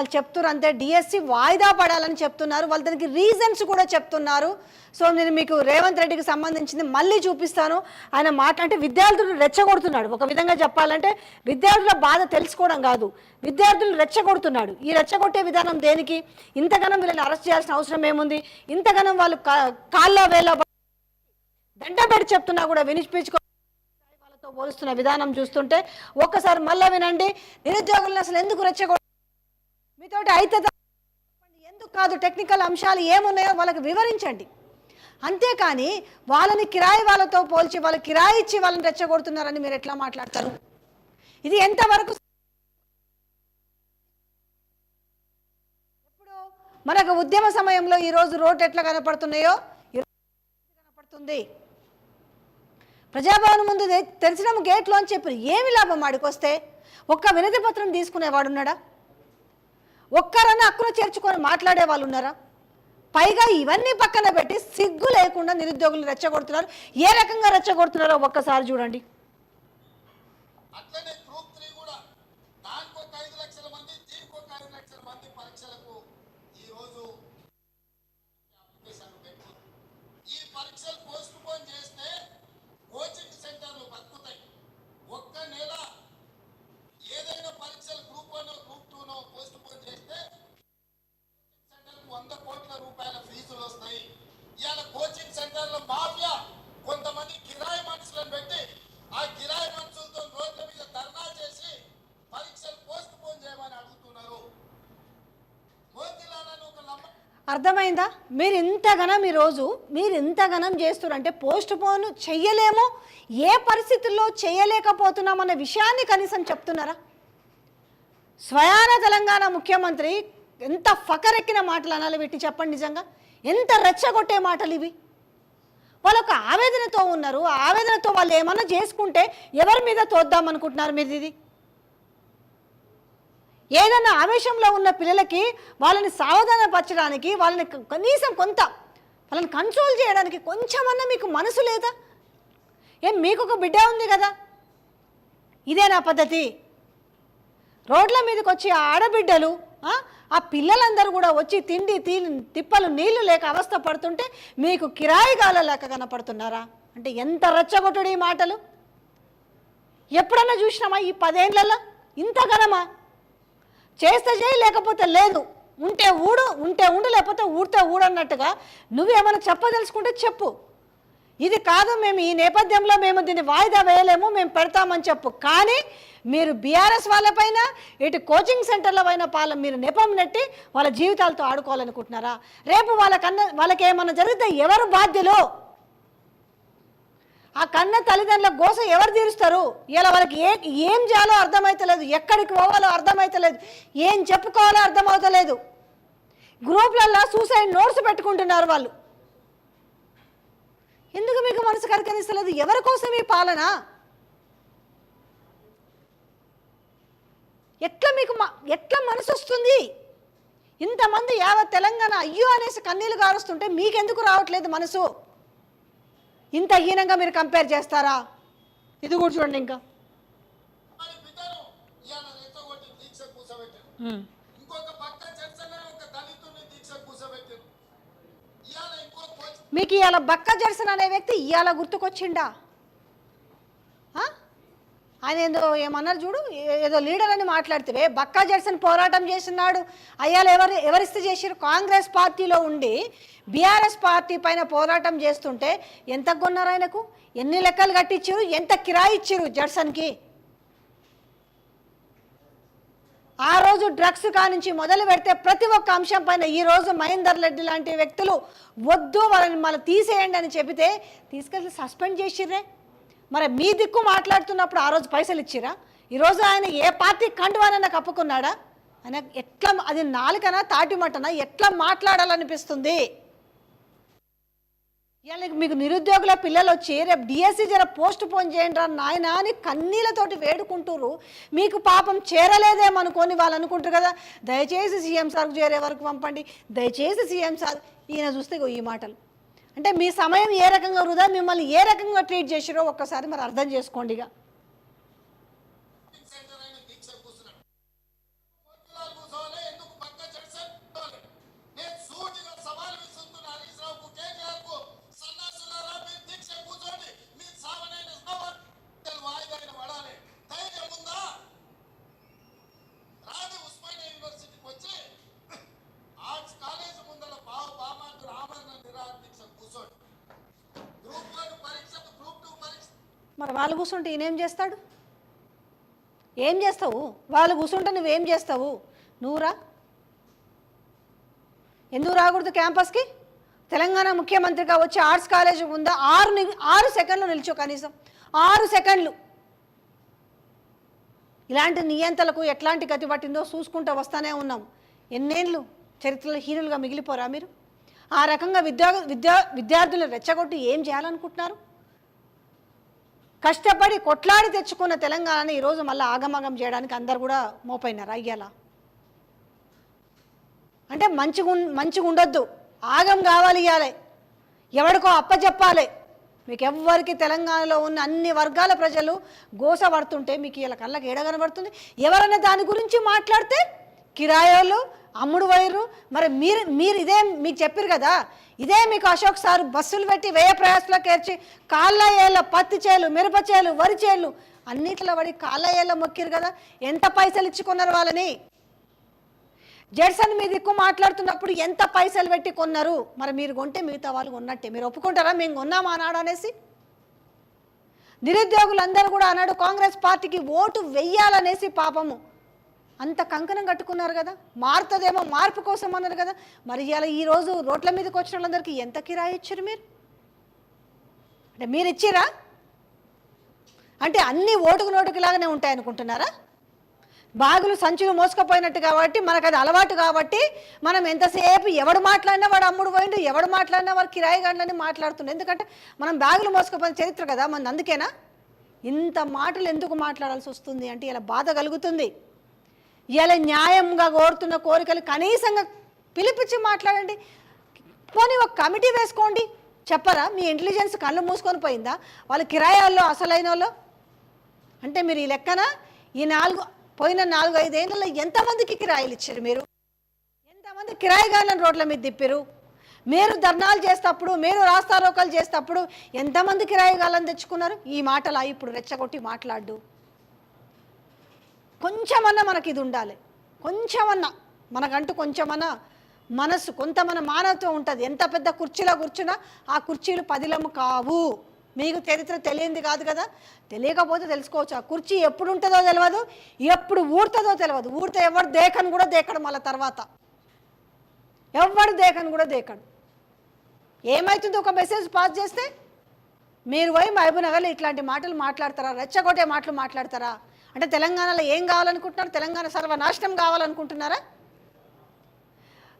వాళ్ళు చెప్తున్నారు అంతే. డిఎస్సి వాయిదా పడాలని చెప్తున్నారు. వాళ్ళు దానికి రీజన్స్ కూడా చెప్తున్నారు. సో నేను మీకు రేవంత్ రెడ్డికి సంబంధించింది మళ్ళీ చూపిస్తాను. ఆయన మాట్లాడితే విద్యార్థులు రెచ్చగొడుతున్నాడు. ఒక విధంగా చెప్పాలంటే విద్యార్థుల బాధ తెలుసుకోవడం కాదు. విద్యార్థులు రెచ్చగొడుతున్నాడు. ఈ రెచ్చగొట్టే విధానం దేనికి? ఇంతగానం వీళ్ళని అరెస్ట్ చేయాల్సిన అవసరం ఏముంది? ఇంతగానం వాళ్ళు కా- కాళ్ళ వేళ దండ పెట్టి చెప్తున్నా కూడా వినిపించుకో వాళ్ళతో పోలుస్తున్న విధానం చూస్తుంటే ఒక్కసారి మళ్ళీ వినండి. నిరుద్యోగులను అసలు ఎందుకు రెచ్చగొ మీతోటి అయితే ఎందుకు కాదు? టెక్నికల్ అంశాలు ఏమున్నాయో వాళ్ళకి వివరించండి. అంతేకాని వాళ్ళని కిరాయి వాళ్ళతో పోల్చి వాళ్ళు కిరాయి ఇచ్చి వాళ్ళని రెచ్చగొడుతున్నారని మీరు ఎట్లా మాట్లాడతారు? ఇది ఎంతవరకు ఇప్పుడు మనకు ఉద్యమ సమయంలో ఈరోజు రోడ్డు ఎట్లా కనపడుతున్నాయో ఈ రోజు కనపడుతుంది. ప్రజాభవన్ ముందు తె- తెరిచిన గేట్లో అని చెప్పి ఏమి లాభం ఆడికొస్తే? ఒక్క వినతి పత్రం తీసుకునేవాడున్నాడా? ఒక్కరన్నా అక్కున చేర్చుకొని మాట్లాడే వాళ్ళు ఉన్నారా? పైగా ఇవన్నీ పక్కన పెట్టి సిగ్గు లేకుండా నిరుద్యోగులు రెచ్చగొడుతున్నారు. ఏ రకంగా రెచ్చగొడుతున్నారో ఒక్కసారి చూడండి అట్లనే గ్రూప్ త్రీ కూడా దానికి ఒక ఐదు లక్షల మంది దీనికి ఒక ఐదు లక్షల మంది పరీక్షలకు ఈ రోజు అప్లికేషన్ పెట్టి ఈ పరీక్షలు పోస్ట్ పోన్ చేస్తే కోచింగ్ సెంటర్లు బతుకుతాయి ఒక్క నెల ఏదైనా పరీక్షలు గ్రూప్ వన్ గ్రూప్ టూనో పోస్ట్ పోన్ చేస్తే సెంటర్కు వంద కోట్ల రూపాయల ఫీజులు వస్తాయి ఇవాళ కోచింగ్ సెంటర్ల మాఫియా కొంతమంది కిరాయి మనుషులను పెట్టి ఆ కిరాయి మనుషులతో రోడ్ల మీద ధర్నా చేసి పరీక్షలు పోస్ట్ పోన్ చేయమని అడుగుతున్నారు మోతిలాలను ఒక లంబ అర్థమైందా? మీరు ఇంతగనం ఈరోజు మీరు ఇంతగనం చేస్తున్నారంటే పోస్ట్ పోన్ చెయ్యలేము. ఏ పరిస్థితుల్లో చేయలేకపోతున్నామన్న విషయాన్ని కనీసం చెప్తున్నారా? స్వయాన తెలంగాణ ముఖ్యమంత్రి ఎంత ఫకరెక్కిన మాటలు అనాలి పెట్టి చెప్పండి నిజంగా. ఎంత రెచ్చగొట్టే మాటలు ఇవి. వాళ్ళు ఒక ఆవేదనతో ఉన్నారు. ఆవేదనతో వాళ్ళు ఏమన్నా చేసుకుంటే ఎవరి మీద తోద్దాం అనుకుంటున్నారు మీరు ఇది? ఏదన్నా ఆవేశంలో ఉన్న పిల్లలకి వాళ్ళని సావధానపరచడానికి వాళ్ళని కనీసం కొంత వాళ్ళని కంట్రోల్ చేయడానికి కొంచెమన్నా మీకు మనసు లేదా? ఏం మీకు ఒక బిడ్డ ఉంది కదా? ఇదే నా పద్ధతి. రోడ్ల మీదకి వచ్చి ఆ ఆడబిడ్డలు ఆ, పిల్లలందరూ కూడా వచ్చి తిండి తీ తిప్పలు నీళ్ళు లేక అవస్థ పడుతుంటే మీకు కిరాయిగాల లేక కనపడుతున్నారా? అంటే ఎంత రెచ్చగొట్టుడు ఈ మాటలు? ఎప్పుడన్నా చూసినామా ఈ పదేళ్ళలో ఇంతగనమా చేస్తే చేయి లేకపోతే లేదు. ఉంటే ఊడు ఉంటే ఉండు లేకపోతే ఊడితే ఊడన్నట్టుగా నువ్వు నువ్వేమైనా చెప్పదలుచుకుంటే చెప్పు. ఇది కాదు మేము ఈ నేపథ్యంలో మేము దీన్ని వాయిదా వేయలేము మేము పెడతామని చెప్పు. కానీ మీరు బీఆర్ఎస్ వాళ్ళపైన ఇటు కోచింగ్ సెంటర్ల పైన పాల మీరు నెపం నెట్టి వాళ్ళ జీవితాలతో ఆడుకోవాలనుకుంటున్నారా? రేపు వాళ్ళకన్నా వాళ్ళకి ఏమన్నా జరిగితే ఎవరు బాధ్యులు? ఆ కన్న తల్లిదండ్రుల గోస ఎవరు తీరుస్తారు? ఇలా వాళ్ళకి ఏ ఏం చేయాలో అర్థమవుతలేదు ఎక్కడికి పోవాలో అర్థమవుతలేదు ఏం చెప్పుకోవాలో అర్థమవుతలేదు. గ్రూప్లల్లో సూసైడ్ నోట్స్ పెట్టుకుంటున్నారు వాళ్ళు. ఎందుకు మీకు మనసు కరకరిస్తలేదు? ఎవరి కోసం ఈ పాలన? ఎట్లా మీకు ఎట్లా మనసు వస్తుంది? ఇంతమంది యావత్ తెలంగాణ అయ్యో అనేసి కన్నీళ్ళు గారుస్తుంటే మీకెందుకు రావట్లేదు మనసు? ఇంత హీనంగా మీరు కంపేర్ చేస్తారా? ఇది కూడా చూడండి ఇంకా. మీకు ఇవాళ బక్క జర్సన్ అనే వ్యక్తి ఇవాళ గుర్తుకొచ్చిండా? ఆయన ఏదో ఏమన్నారు చూడు? ఏదో లీడర్ అని మాట్లాడితే బక్కా జర్సన్ పోరాటం చేస్తున్నాడు. అయ్యాల ఎవరు ఎవరిస్తే చేసిరు కాంగ్రెస్ పార్టీలో ఉండి బీఆర్ఎస్ పార్టీ పైన పోరాటం చేస్తుంటే ఎంత కొన్నారు ఆయనకు? ఎన్ని లెక్కలు కట్టించారు ఎంత కిరాయి ఇచ్చారు జడ్సన్కి ఆ రోజు డ్రగ్స్ కానించి మొదలు పెడితే ప్రతి ఒక్క అంశం పైన ఈ రోజు మహేందర్ రెడ్డి లాంటి వ్యక్తులు వద్దు వాళ్ళని మళ్ళీ తీసేయండి అని చెబితే తీసుకెళ్ళి సస్పెండ్ చేసిర్రే. మరి మీ దిక్కు మాట్లాడుతున్నప్పుడు ఆ రోజు పైసలు ఇచ్చిరా? ఈరోజు ఆయన ఏ పార్టీ కండువానన్నా కప్పుకున్నాడా? ఆయన ఎట్లా అది నాలుకనా తాటిమటనా ఎట్లా మాట్లాడాలనిపిస్తుంది? ఇలా మీకు నిరుద్యోగుల పిల్లలు వచ్చి రేపు డిఎస్సి జర పోస్ట్ పోన్ చేయండి రా నాయన అని కన్నీలతోటి వేడుకుంటారు మీకు పాపం చేరలేదేమనుకొని వాళ్ళు అనుకుంటారు కదా? దయచేసి సీఎం సార్కు చేరే వరకు పంపండి. దయచేసి సీఎం సార్ ఈయన చూస్తే ఈ మాటలు. అంటే మీ సమయం ఏ రకంగా వృధా మిమ్మల్ని ఏ రకంగా ట్రీట్ చేసిరో ఒక్కసారి మరి అర్థం చేసుకోండి ఇక వాళ్ళు కూర్చుంటే ఈయనేం చేస్తాడు? ఏం చేస్తావు? వాళ్ళు కూర్చుంటే నువ్వేం చేస్తావు? నువ్వురా ఎందుకు రాకూడదు క్యాంపస్కి? తెలంగాణ ముఖ్యమంత్రిగా వచ్చి ఆర్ట్స్ కాలేజ్ ఉందా ఆరు ని- ఆరు సెకండ్లు నిలిచో కనీసం. ఆరు సెకండ్లు. ఇలాంటి నియంతలకు ఎట్లాంటి గతి పట్టిందో చూసుకుంటూ వస్తానే ఉన్నాం. ఎన్నేళ్ళు చరిత్రలో హీరోలుగా మిగిలిపోరా మీరు? ఆ రకంగా విద్యా విద్యా విద్యార్థులు రెచ్చగొట్టి ఏం చేయాలనుకుంటున్నారు? కష్టపడి కొట్లాడి తెచ్చుకున్న తెలంగాణని ఈరోజు మళ్ళీ ఆగమాగం చేయడానికి అందరు కూడా మోపైనారు అయ్యేలా? అంటే మంచిగా మంచిగా ఉండొద్దు ఆగం కావాలి ఇవ్వాలి ఎవడికో అప్పచెప్పాలి మీకు ఎవ్వరికి తెలంగాణలో ఉన్న అన్ని వర్గాల ప్రజలు గోస పడుతుంటే మీకు ఇలా కళ్ళకి ఏడ కనబడుతుంది? ఎవరైనా దాని గురించి మాట్లాడితే కిరాయాలు అమ్ముడు వైరు. మరి మీరు మీరు ఇదే మీకు చెప్పారు కదా? ఇదే మీకు అశోక్ సార్ బస్సులు పెట్టి వేయ ప్రయాసలకు ఏర్చి కాళ్ళ ఏళ్ళ పత్తి చేలు మిరప చేలు వరి చేలు అన్నిట్లో పడి కాళ్ళ ఏళ్ళ మొక్కిరు కదా? ఎంత పైసలు ఇచ్చుకున్నారు వాళ్ళని? జెడ్సన్ మీద ఎక్కువ మాట్లాడుతున్నప్పుడు ఎంత పైసలు పెట్టి కొన్నారు? మరి మీరు కొంటే మిగతా వాళ్ళు కొన్నట్టే. మీరు ఒప్పుకుంటారా? మేము కొన్నామా అన్నాడు అనేసి. నిరుద్యోగులందరూ కూడా అన్నాడు కాంగ్రెస్ పార్టీకి ఓటు వెయ్యాలనేసి పాపము. అంత కంకణం కట్టుకున్నారు కదా. మారుతుందేమో మార్పు కోసం అన్నారు కదా. మరి ఇలా ఈరోజు రోడ్ల మీదకి వచ్చిన వాళ్ళందరికీ ఎంత కిరాయి ఇచ్చారు మీరు? అంటే మీరు ఇచ్చిరా? అంటే అన్ని ఓటుకు నోటుకు లాగానే ఉంటాయి అనుకుంటున్నారా బాగులు సంచులు మోసుకపోయినట్టు కాబట్టి మనకు అది అలవాటు కాబట్టి మనం ఎంతసేపు ఎవడు మాట్లాడినా వాడు అమ్ముడు పోయిండు ఎవడు మాట్లాడినా వాడు కిరాయి గంటలని మాట్లాడుతుండే. ఎందుకంటే మనం బ్యాగులు మోసుకపోయిన చరిత్ర కదా మన అందుకేనా? ఇంత మాటలు ఎందుకు మాట్లాడాల్సి వస్తుంది అంటే ఇలా బాధ కలుగుతుంది. ఇలా న్యాయంగా కోరుతున్న కోరికలు కనీసంగా పిలిపించి మాట్లాడండి. పోనీ ఒక కమిటీ వేసుకోండి. చెప్పరా? మీ ఇంటెలిజెన్స్ కళ్ళు మూసుకొని పోయిందా? వాళ్ళు కిరాయాల్లో అసలైన వాళ్ళు అంటే మీరు ఈ లెక్కన? ఈ నాలుగు పోయిన నాలుగు ఐదేళ్ళలో ఎంతమందికి కిరాయిలు ఇచ్చారు మీరు? ఎంతమంది కిరాయిగాళ్ళని రోడ్ల మీద తిప్పారు? మీరు ధర్నాలు చేసేటప్పుడు మీరు రాస్తారోకలు చేసేటప్పుడు ఎంతమంది కిరాయిగాళ్ళని తెచ్చుకున్నారు? ఈ మాటలా ఇప్పుడు రెచ్చగొట్టి మాట్లాడు. కొంచెమన్నా మనకి ఇది ఉండాలి కొంచెమన్నా మనకంటూ కొంచెమన్నా మనసు కొంత మన మానవత్వం ఉంటుంది. ఎంత పెద్ద కుర్చీలో కూర్చున్నా ఆ కుర్చీలు పదిలము కావు. మీకు చరిత్ర తెలియంది కాదు కదా? తెలియకపోతే తెలుసుకోవచ్చు. ఆ కుర్చీ ఎప్పుడు ఉంటుందో తెలియదు ఎప్పుడు ఊడుతుందో తెలియదు ఊడితే ఎవరు దేకను కూడా దేకడు మళ్ళీ తర్వాత. ఎవడు దేకను కూడా దేకడు. ఏమవుతుందో ఒక మెసేజ్ పాస్ చేస్తే మీరు పోయి మహబూబ్నగర్లో ఇట్లాంటి మాటలు మాట్లాడతారా? రెచ్చగొట్టే మాటలు మాట్లాడతారా? అంటే తెలంగాణలో ఏం కావాలనుకుంటున్నారు? తెలంగాణ సర్వనాశనం కావాలనుకుంటున్నారా?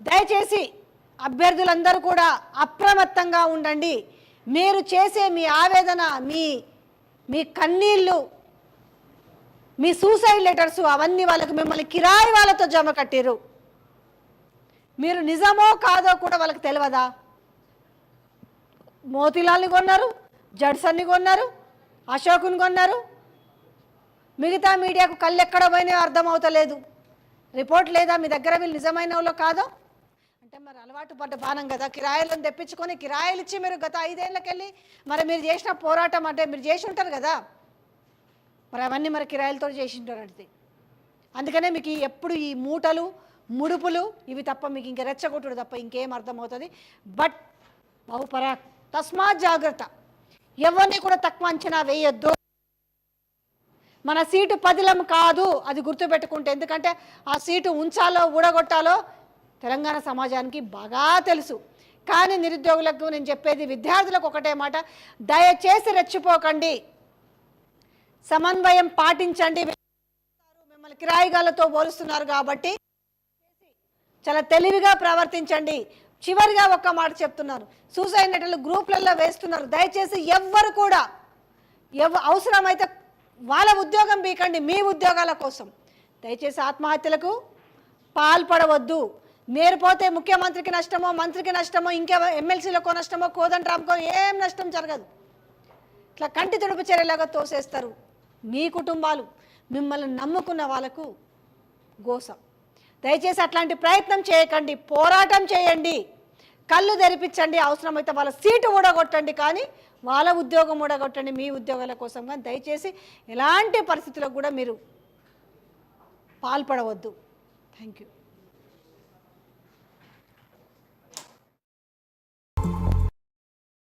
దయచేసి అభ్యర్థులందరూ కూడా అప్రమత్తంగా ఉండండి. మీరు చేసే మీ ఆవేదన మీ మీ కన్నీళ్ళు మీ సూసైడ్ లెటర్స్ అవన్నీ వాళ్ళకి మిమ్మల్ని కిరాయి వాళ్ళతో జమ కట్టిరు మీరు నిజమో కాదో కూడా వాళ్ళకి తెలియదా మోతిలాల్ని కొన్నారు జడ్సన్ని కొన్నారు అశోకుని కొన్నారు మిగతా మీడియాకు కళ్ళు ఎక్కడ పోయినాయో అర్థమవుతలేదు రిపోర్ట్ లేదా మీ దగ్గర వీళ్ళు నిజమైన వాళ్ళు కాదో? అంటే మరి అలవాటు పడ్డ బాణం కదా. కిరాయిలను తెప్పించుకొని కిరాయిలు ఇచ్చి మీరు గత ఐదేళ్ళకెళ్ళి మరి మీరు చేసిన పోరాటం అంటే మీరు చేసి ఉంటారు కదా. మరి అవన్నీ మరి కిరాయిలతో చేసి ఉంటారు అంటే అందుకనే మీకు ఎప్పుడు ఈ మూటలు ముడుపులు ఇవి తప్ప మీకు ఇంకా రెచ్చగొట్టుడు తప్ప ఇంకేం అర్థమవుతుంది. బట్ బహుపరా తస్మాత్ జాగ్రత్త. ఎవరిని కూడా తక్కువ అంచనా వేయొద్దు. మన సీటు పదిలం కాదు అది గుర్తుపెట్టుకుంటే. ఎందుకంటే ఆ సీటు ఉంచాలో ఊడగొట్టాలో తెలంగాణ సమాజానికి బాగా తెలుసు. కానీ నిరుద్యోగులకు నేను చెప్పేది విద్యార్థులకు ఒకటే మాట దయచేసి రెచ్చిపోకండి. సమన్వయం పాటించండి. మిమ్మల్ని కిరాయిగాలతో పోలుస్తున్నారు కాబట్టి చాలా తెలివిగా ప్రవర్తించండి. చివరిగా ఒక్క మాట చెప్తున్నారు సూసైడ్ నెటలు గ్రూప్లలో వేస్తున్నారు. దయచేసి ఎవ్వరు కూడా ఎవ అవసరమైతే వాళ్ళ ఉద్యోగం బీకండి మీ ఉద్యోగాల కోసం. దయచేసి ఆత్మహత్యలకు పాల్పడవద్దు. మీరు పోతే ముఖ్యమంత్రికి నష్టమో మంత్రికి నష్టమో ఇంకా ఎమ్మెల్సీలకో నష్టమో కోదండరామ్కో ఏం నష్టం జరగదు. ఇట్లా కంటి తుడుపు చర్యలాగా తోసేస్తారు మీ కుటుంబాలు. మిమ్మల్ని నమ్ముకున్న వాళ్ళకు గోస. దయచేసి అట్లాంటి ప్రయత్నం చేయకండి పోరాటం చేయండి. కళ్ళు తెరిపించండి అవసరమైతే వాళ్ళ సీటు ఊడగొట్టండి కానీ వాళ్ళ ఉద్యోగం ఊడగొట్టండి మీ ఉద్యోగాల కోసం కానీ దయచేసి ఎలాంటి పరిస్థితులకు కూడా మీరు పాల్పడవద్దు. Thank you